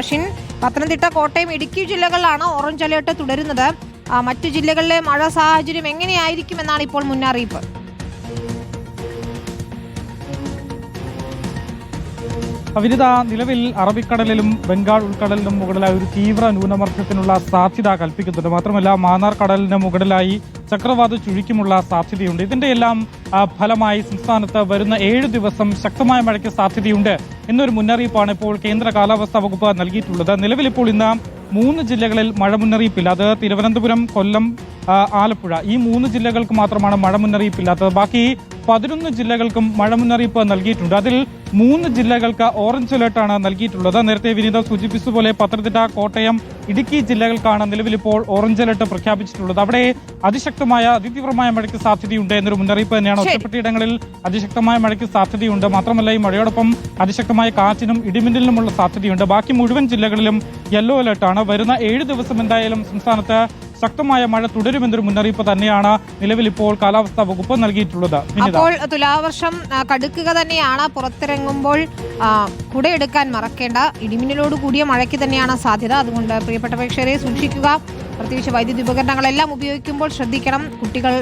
അഷിൻ പത്തനംതിട്ട കോട്ടയം ഇടുക്കി ജില്ലകളിലാണ് orange alert തുടരുന്നത്? മറ്റു ജില്ലകളിലെ മഴ സാഹചര്യം എങ്ങനെയായിരിക്കും എന്നാണ് ഇപ്പോൾ മുന്നറിയിപ്പ്. വിനിത നിലവിൽ അറബിക്കടലിലും ബംഗാൾ ഉൾക്കടലിനും മുകളിലായി ഒരു തീവ്ര ന്യൂനമർദ്ദത്തിനുള്ള സാധ്യത കൽപ്പിക്കുന്നുണ്ട്. മാത്രമല്ല മാന്നാർ കടലിന് മുകളിലായി ചക്രവാത ചുഴിക്കുമുള്ള സാധ്യതയുണ്ട്. ഇതിന്റെ എല്ലാം ഫലമായി സംസ്ഥാനത്ത് വരുന്ന ഏഴ് ദിവസം ശക്തമായ മഴയ്ക്ക് സാധ്യതയുണ്ട് എന്നൊരു മുന്നറിയിപ്പാണ് ഇപ്പോൾ കേന്ദ്ര കാലാവസ്ഥാ വകുപ്പ് നൽകിയിട്ടുള്ളത്. നിലവിൽ ഇപ്പോൾ ഇന്ന് മൂന്ന് ജില്ലകളിൽ മഴ മുന്നറിയിപ്പില്ല. അത് തിരുവനന്തപുരം കൊല്ലം ആലപ്പുഴ. ഈ മൂന്ന് ജില്ലകൾക്ക് മാത്രമാണ് മഴ മുന്നറിയിപ്പില്ലാത്തത്. ബാക്കി പതിനൊന്ന് ജില്ലകൾക്കും മഴ മുന്നറിയിപ്പ് നൽകിയിട്ടുണ്ട്. അതിൽ മൂന്ന് ജില്ലകൾക്ക് ഓറഞ്ച് അലേർട്ടാണ് നൽകിയിട്ടുള്ളത്. നേരത്തെ വിനീത സൂചിപ്പിച്ചതുപോലെ പത്തനംതിട്ട കോട്ടയം ഇടുക്കി ജില്ലകൾക്കാണ് നിലവിലിപ്പോൾ ഓറഞ്ച് അലേർട്ട് പ്രഖ്യാപിച്ചിട്ടുള്ളത്. അവിടെ അതിശക്തമായ അതിതീവ്രമായ മഴയ്ക്ക് സാധ്യതയുണ്ട് എന്നൊരു മുന്നറിയിപ്പ് തന്നെയാണ് ഒറ്റപ്പെട്ടയിടങ്ങളിൽ അതിശക്തമായ മഴയ്ക്ക് സാധ്യതയുണ്ട്. മാത്രമല്ല ഈ മഴയോടൊപ്പം അതിശക്തമായ കാറ്റിനും ഇടിമിന്നലിനുമുള്ള സാധ്യതയുണ്ട്. ബാക്കി മുഴുവൻ ജില്ലകളിലും യെല്ലോ അലേർട്ടാണ്. വരുന്ന ഏഴ് ദിവസം എന്തായാലും സംസ്ഥാനത്ത് ശക്തമായ മഴ തുടരുമെന്നൊരു മുന്നറിയിപ്പ് തന്നെയാണ് നിലവിൽ ഇപ്പോൾ കാലാവസ്ഥാ വകുപ്പ് നൽകിയിട്ടുള്ളത്. അപ്പോൾ തുലാവർഷം കടുക്കുക തന്നെയാണ് പുറത്തിറങ്ങുമ്പോൾ കുടയെടുക്കാൻ മറക്കേണ്ട. ഇടിമിന്നലോട് കൂടിയ മഴയ്ക്ക് തന്നെയാണ് സാധ്യത. അതുകൊണ്ട് പ്രിയപ്പെട്ട പ്രേക്ഷകരെ സൂക്ഷിക്കുക. പ്രത്യേകിച്ച് വൈദ്യുതി ഉപകരണങ്ങളെല്ലാം ഉപയോഗിക്കുമ്പോൾ ശ്രദ്ധിക്കണം. കുട്ടികൾ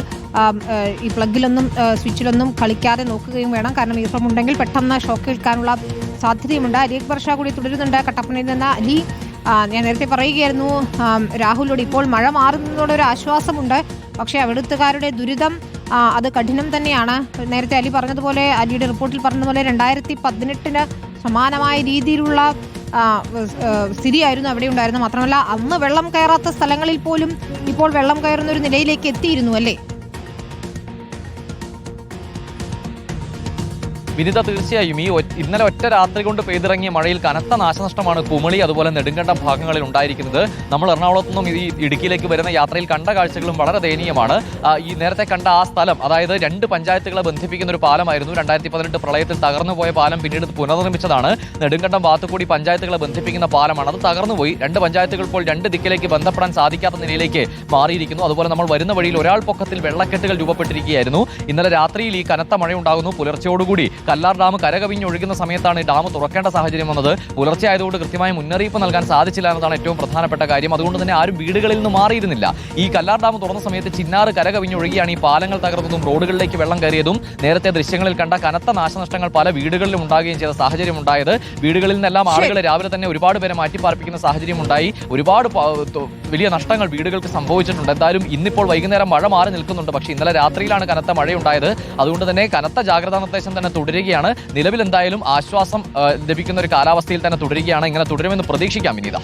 ഈ പ്ലഗിലൊന്നും സ്വിച്ചിലൊന്നും കളിക്കാതെ നോക്കുകയും വേണം. കാരണം ഈർപ്പമുണ്ടെങ്കിൽ പെട്ടെന്ന് ഷോക്ക് ഏൽക്കാനുള്ള സാധ്യതയുമുണ്ട്. അരിയക് വർഷ കൂടി തുടരുന്നുണ്ട്. കട്ടപ്പനയിൽ നിന്ന് അലി ഞാൻ നേരത്തെ പറയുകയായിരുന്നു രാഹുലോട് ഇപ്പോൾ മഴ മാറുന്നതോടെ ഒരു ആശ്വാസമുണ്ട്. പക്ഷേ അവിടുത്തുകാരുടെ ദുരിതം അത് കഠിനം തന്നെയാണ്. നേരത്തെ അലി പറഞ്ഞതുപോലെ അലിയുടെ റിപ്പോർട്ടിൽ പറഞ്ഞതുപോലെ രണ്ടായിരത്തി പതിനെട്ടിന് സമാനമായ രീതിയിലുള്ള സ്ഥിതിയായിരുന്നു അവിടെ ഉണ്ടായിരുന്നത്. മാത്രമല്ല അന്ന് വെള്ളം കയറാത്ത സ്ഥലങ്ങളിൽ പോലും ഇപ്പോൾ വെള്ളം കയറുന്ന ഒരു നിലയിലേക്ക് എത്തിയിരുന്നു അല്ലേ? വിനിത തീർച്ചയായും ഈ ഇന്നലെ ഒറ്റ രാത്രി കൊണ്ട് പെയ്തിറങ്ങിയ മഴയിൽ കനത്ത നാശനഷ്ടമാണ് കുമളി അതുപോലെ നെടുങ്കണ്ടം ഭാഗങ്ങളിൽ ഉണ്ടായിരിക്കുന്നത്. നമ്മൾ എറണാകുളത്തു നിന്നും ഈ ഇടുക്കിയിലേക്ക് വരുന്ന യാത്രയിൽ കണ്ട കാഴ്ചകളും വളരെ ദയനീയമാണ്. ഈ നേരത്തെ കണ്ട ആ സ്ഥലം അതായത് രണ്ട് പഞ്ചായത്തുകളെ ബന്ധിപ്പിക്കുന്ന ഒരു പാലമായിരുന്നു. രണ്ടായിരത്തി പതിനെട്ട് പ്രളയത്തിൽ തകർന്നു പോയ പാലം പിന്നീട് പുനർനിർമ്മിച്ചതാണ്. നെടുങ്കണ്ടം ഭാഗത്തുകൂടി പഞ്ചായത്തുകളെ ബന്ധിപ്പിക്കുന്ന പാലമാണ്. അത് തകർന്നുപോയി രണ്ട് പഞ്ചായത്തുകൾ ഇപ്പോൾ രണ്ട് ദിക്കിലേക്ക് ബന്ധപ്പെടാൻ സാധിക്കാത്ത നിലയിലേക്ക് മാറിയിരിക്കുന്നു. അതുപോലെ നമ്മൾ വരുന്ന വഴിയിൽ ഒരാൾ പൊക്കത്തിൽ വെള്ളക്കെട്ടുകൾ രൂപപ്പെട്ടിരിക്കുകയായിരുന്നു. ഇന്നലെ രാത്രിയിൽ ഈ കനത്ത മഴയുണ്ടാകുന്നു. പുലർച്ചയോടുകൂടി കല്ലാർ ഡാം കരകവിഞ്ഞൊഴുകുന്ന സമയത്താണ് ഈ ഡാം തുറക്കേണ്ട സാഹചര്യം വന്നത്. പുലർച്ചെ ആയതുകൊണ്ട് കൃത്യമായ മുന്നറിയിപ്പ് നൽകാൻ സാധിച്ചില്ല എന്നതാണ് ഏറ്റവും പ്രധാനപ്പെട്ട കാര്യം. അതുകൊണ്ട് തന്നെ ആരും വീടുകളിൽ നിന്ന് മാറിയിരുന്നില്ല. ഈ കല്ലാർ ഡാം തുറന്ന സമയത്ത് ചിന്നാറ് കരകവിഞ്ഞൊഴുകിയാണ് ഈ പാലങ്ങൾ തകർന്നതും റോഡുകളിലേക്ക് വെള്ളം കയറിയതും. നേരത്തെ ദൃശ്യങ്ങളിൽ കണ്ട കനത്ത നാശനഷ്ടങ്ങൾ പല വീടുകളിലും ഉണ്ടാകുകയും ചെയ്ത സാഹചര്യം ഉണ്ടായത്. വീടുകളിൽ നിന്നെല്ലാം ആളുകൾ രാവിലെ തന്നെ ഒരുപാട് പേരെ മാറ്റിപ്പാർപ്പിക്കുന്ന സാഹചര്യം ഉണ്ടായി. ഒരുപാട് വലിയ നഷ്ടങ്ങൾ വീടുകൾക്ക് സംഭവിച്ചിട്ടുണ്ട്. എന്തായാലും ഇന്നിപ്പോൾ വൈകുന്നേരം മഴ മാറി നിൽക്കുന്നുണ്ട്. പക്ഷേ ഇന്നലെ രാത്രിയിലാണ് കനത്ത മഴയുണ്ടായത്. അതുകൊണ്ട് തന്നെ കനത്ത ജാഗ്രതാ നിർദ്ദേശം തന്നെ തുടരുകയാണ്. നിലവിൽ എന്തായാലും ആശ്വാസം ലഭിക്കുന്ന ഒരു കാലാവസ്ഥയിൽ തന്നെ തുടരുകയാണ്. ഇങ്ങനെ തുടരുമെന്ന് പ്രതീക്ഷിക്കാം. വിനീത.